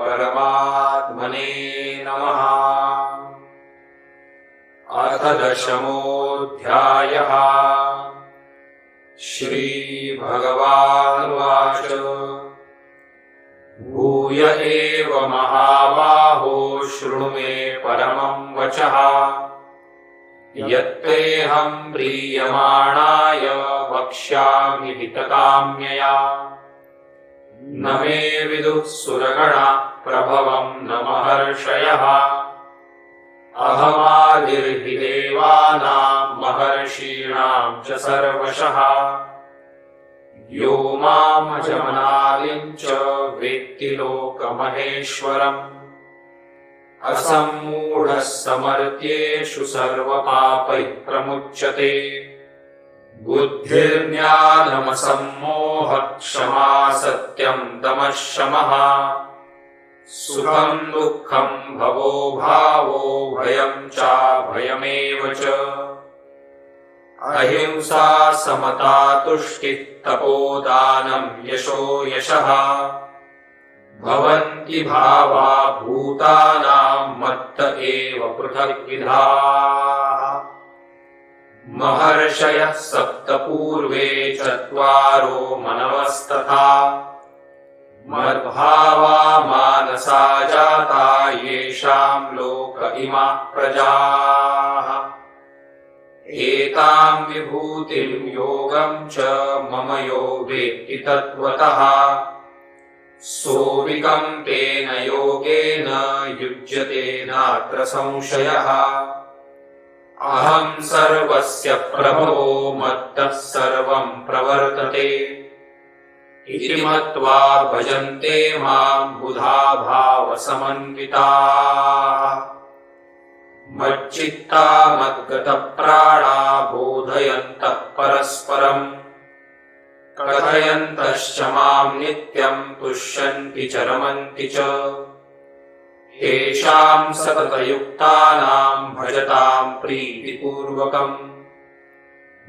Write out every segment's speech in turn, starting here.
परमात्मने नमः। अथ दशमोऽध्यायः। श्रीभगवानुवाच। भूय एव महाबाहो शृणु मे परमं वचः। यत्तेऽहं प्रीयमाणाय वक्ष्यामि हितकाम्यया। न मे विदुः सुरगणा प्रभवं न महर्षयः। अहमादिर्हि देवानां महर्षीणां च सर्वशः। यो मामजमनादिम् च वेत्ति लोकमहेश्वरम् असम्मूढः समर्थ्येषु सर्वपापैः प्रमुच्यते बुद्धिर्ज्ञानमसम्मोहः क्षमा सत्यम् दमः शमः सुखम् दुःखम् भवो भावो भयम् चाभयमेव च। अहिंसा समता तुष्टिः तपोदानम् यशो यशः। भवन्ति भावा भूतानाम् मत्त एव पृथग्विधाः। महर्षयः सप्त पूर्वे चत्वारो मनवस्तथा मद्भावा मानसा जाता येषाम् लोक इमाः प्रजाः। एताम् विभूतिम् योगम् च मम यो वेत्ति तत्त्वतः। सोऽविकम्पेन योगेन युज्यते नात्र संशयः। अहम् सर्वस्य प्रभवो मत्तः सर्वम् प्रवर्तते इति मत्वा भजन्ते माम् बुधा भावसमन्विताः मच्चित्ता मद्गतप्राणा बोधयन्तः परस्परम्। कथयन्तश्च माम् नित्यम् तुष्यन्ति च रमन्ति च। येषाम् सततयुक्तानाम् भजताम् प्रीतिपूर्वकम्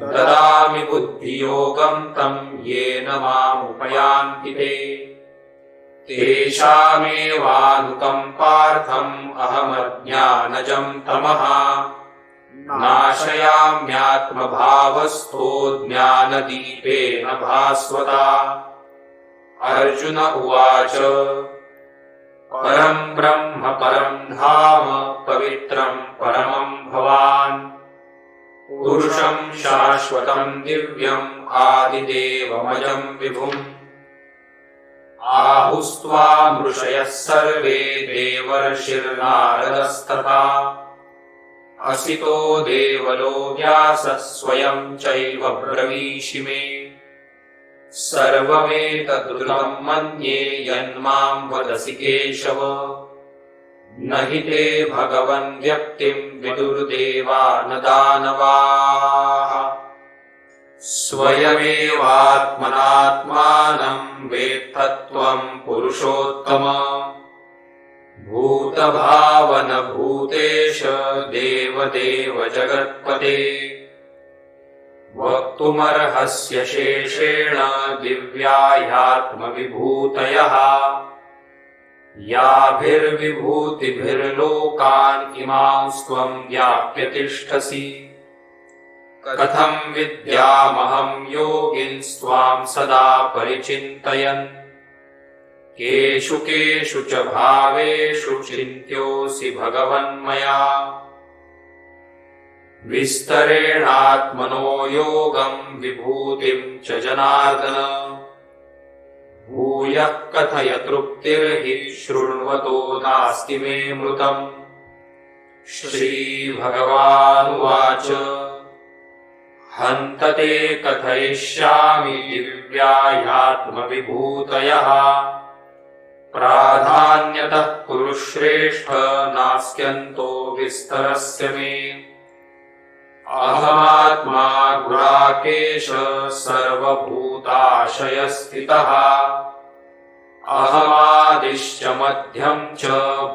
ददामि बुद्धियोगम् तम् येन मामुपयान्ति ते। तेषामेवानुकम्पार्थम् अहमज्ञानजम् तमः। नाशयाम्यात्मभावस्थो ज्ञानदीपेन भास्वता। अर्जुन उवाच परम् ब्रह्म परम् धाम पवित्रम् परमम् भवान् पुरुषम् शाश्वतम् दिव्यम् आदिदेवमजम् विभुम्। आहुस्त्वामृषयः सर्वे देवर्षिर्नारदस्तथा। असितो देवलो व्यासः स्वयम् चैव ब्रवीषि मे। सर्वमेतदृतम् मन्ये यन्माम् वदसि केशव न हि ते भगवन् व्यक्तिम् विदुर्देवा न दानवाः स्वयमेवात्मनात्मानम् वेत्तत्वम् पुरुषोत्तम। भूतभावन भूतेश देवदेव जगत्पते। वक्तुमर्हस्य शेषेण दिव्याह्यात्मविभूतयः याभिर्विभूतिभिर्लोकान् इमांस्त्वम् व्याप्य तिष्ठसि कथम् विद्यामहम् योगिन्स्त्वाम् सदा परिचिन्तयन्। केषु केषु च भावेषु चिन्त्योऽसि भगवन्मया। विस्तरेणात्मनो योगम् विभूतिम् च जनार्दन भूयः कथय तृप्तिर्हि शृण्वतो नास्ति मे मृतम्। श्रीभगवानुवाच। हन्त ते कथयिष्यामि दिव्याह्यात्मविभूतयः प्राधान्यतः कुरु श्रेष्ठ नास्त्यन्तो विस्तरस्य मे अहमात्मा गुणाकेश सर्वभूताशयस्थितः। अहमादिश्च मध्यम् च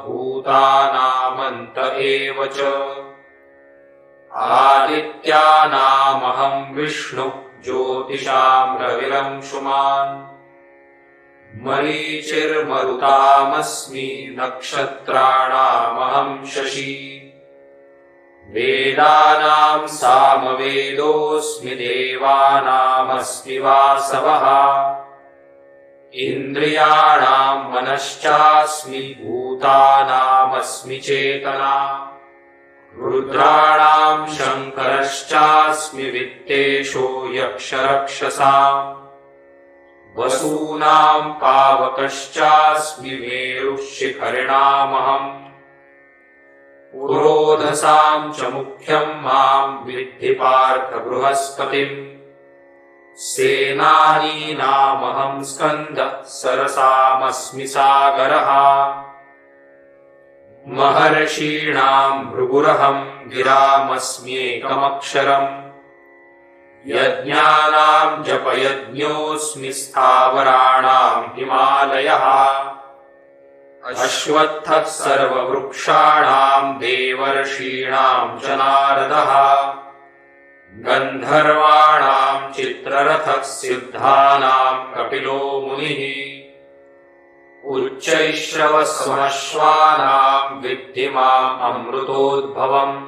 भूतानामन्त एव च। आदित्यानामहम् विष्णुः ज्योतिषाम् रविरंशुमान्। मरीचिर्मरुतामस्मि नक्षत्राणामहं शशी वेदानां सामवेदोऽस्मि देवानामस्मि वासवः। इन्द्रियाणां मनश्चास्मि भूतानामस्मि चेतना। रुद्राणां शङ्करश्चास्मि वित्तेषो यक्षरक्षसाम् वसूनां पावकश्चास्मि मेरुः शिखरिणामहम् पुरोधसां च मुख्यम् माम् विद्धि पार्थ बृहस्पतिम् सेनानीनामहम् स्कन्दः सरसामस्मि सागरः। महर्षीणाम् भृगुरहम् गिरामस्म्येकमक्षरम्। यज्ञानाम् जपयज्ञोऽस्मि स्थावराणाम् हिमालयः अश्वत्थः सर्ववृक्षाणाम् देवर्षीणाम् च नारदः। गन्धर्वाणाम् चित्ररथः सिद्धानाम् कपिलो मुनिः। उच्चैश्रवसमश्वानाम् विद्धि माम् अमृतोद्भवम्।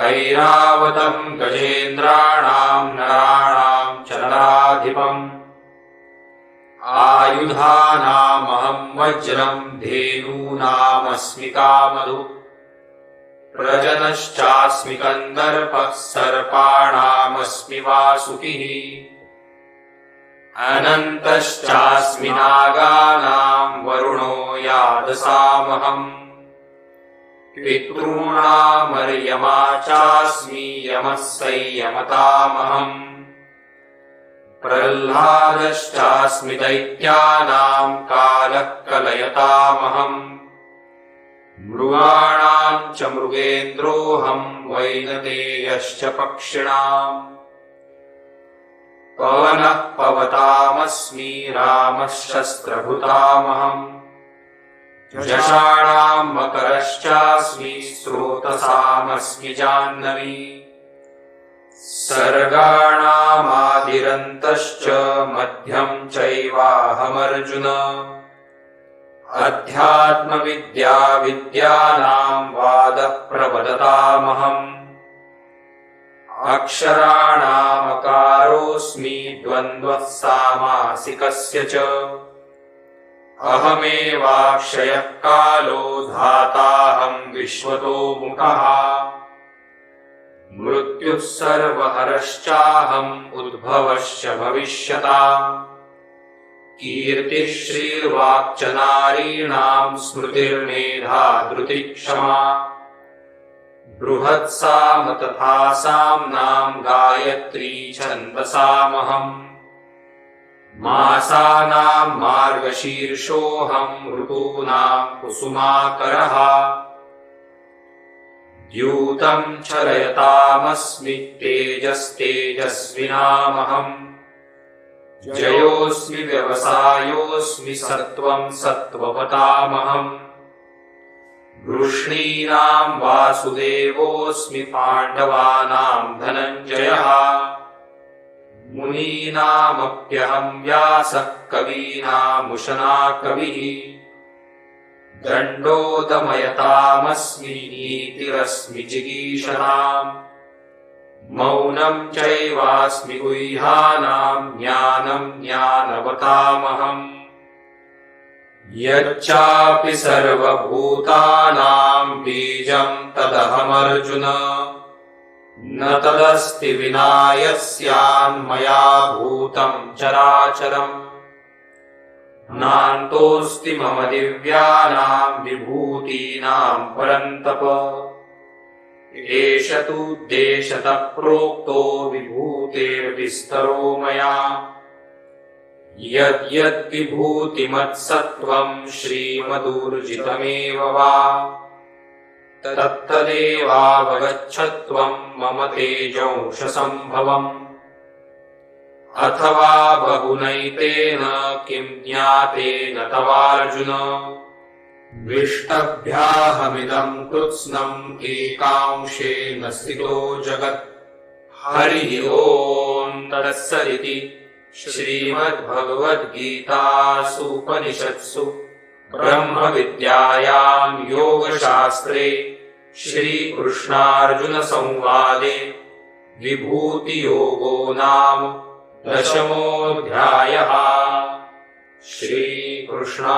ऐरावतम् गजेन्द्राणाम् नराणाम् च नराधिपम् आयुधानामहम् वज्रम् धेनूनामस्मि कामधु। प्रजनश्चास्मि कन्दर्पः सर्पाणामस्मि वासुकिः। अनन्तश्चास्मि नागानाम् वरुणो यादसामहम्। पितॄणामर्यमा चास्मि यमः संयमतामहम् प्रह्लादश्चास्मि दैत्यानाम् कालः कलयतामहम्। मृगाणाम् च मृगेन्द्रोऽहम् वैनतेयश्च पक्षिणाम्। पवनः पवतामस्मि रामः शस्त्रभृतामहम् यशाणाम् मकरश्चास्मि स्रोतसामस्मि जाह्नवी सर्गाणामादिरन्तश्च मध्यम् चैवाहमर्जुन। अध्यात्मविद्या विद्यानाम् वादः प्रवदतामहम् अक्षराणामकारोऽस्मि द्वन्द्वः सामासिकस्य च। अहमेवाक्षयः कालो धाताहम् विश्वतो मुखः मृत्युः सर्वहरश्चाहम् उद्भवश्च भविष्यताम्। कीर्तिः श्रीर्वाक् च नारीणाम् स्मृतिर्मेधा धृतिक्षमा। बृहत्साम तथा साम्नाम् गायत्री छन्दसामहम्। मासानाम् मार्गशीर्षोऽहम् ऋतूनाम् कुसुमाकरः द्यूतम् चरयतामस्मि तेजस्तेजस्विनामहम्। जयोऽस्मि व्यवसायोऽस्मि सत्त्वम् सत्त्ववतामहम् वृष्णीनाम् वासुदेवोऽस्मि पाण्डवानाम् धनञ्जयः। मुनीनामप्यहम् व्यासः कवीनामुशना कविः दण्डोदमयतामस्मि नीतिरस्मि जिगीषताम् मौनम् चैवास्मि गुह्यानाम् ज्ञानम् ज्ञानवतामहम्। यच्चापि सर्वभूतानाम् बीजम् तदहमर्जुन। न तदस्ति विना यस्यान्मया भूतम् चराचरम् नान्तोऽस्ति मम दिव्यानाम् विभूतीनाम् परन्तप। एष तु देशतः प्रोक्तो विभूतेर्विस्तरो मया। यद्यद्विभूतिमत्सत्त्वम् श्रीमदूर्जितमेव वा। तत्तदेवावगच्छत्वम् मम तेजंशसम्भवम् अथवा बहुनैतेन किम् ज्ञातेन तवार्जुन। विष्टभ्याहमिदम् कृत्स्नम् एकांशेन स्थितो जगत्। हरिः ओम् तदस्सदिति श्रीमद्भगवद्गीतासूपनिषत्सु। ब्रह्मविद्यायां योगशास्त्रे श्रीकृष्णार्जुनसंवादे विभूतियोगो नाम दशमोऽध्यायः। श्रीकृष्णार्पणमस्तु।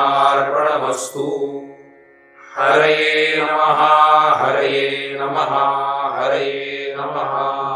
हरये नमः हरये नमः हरये नमः।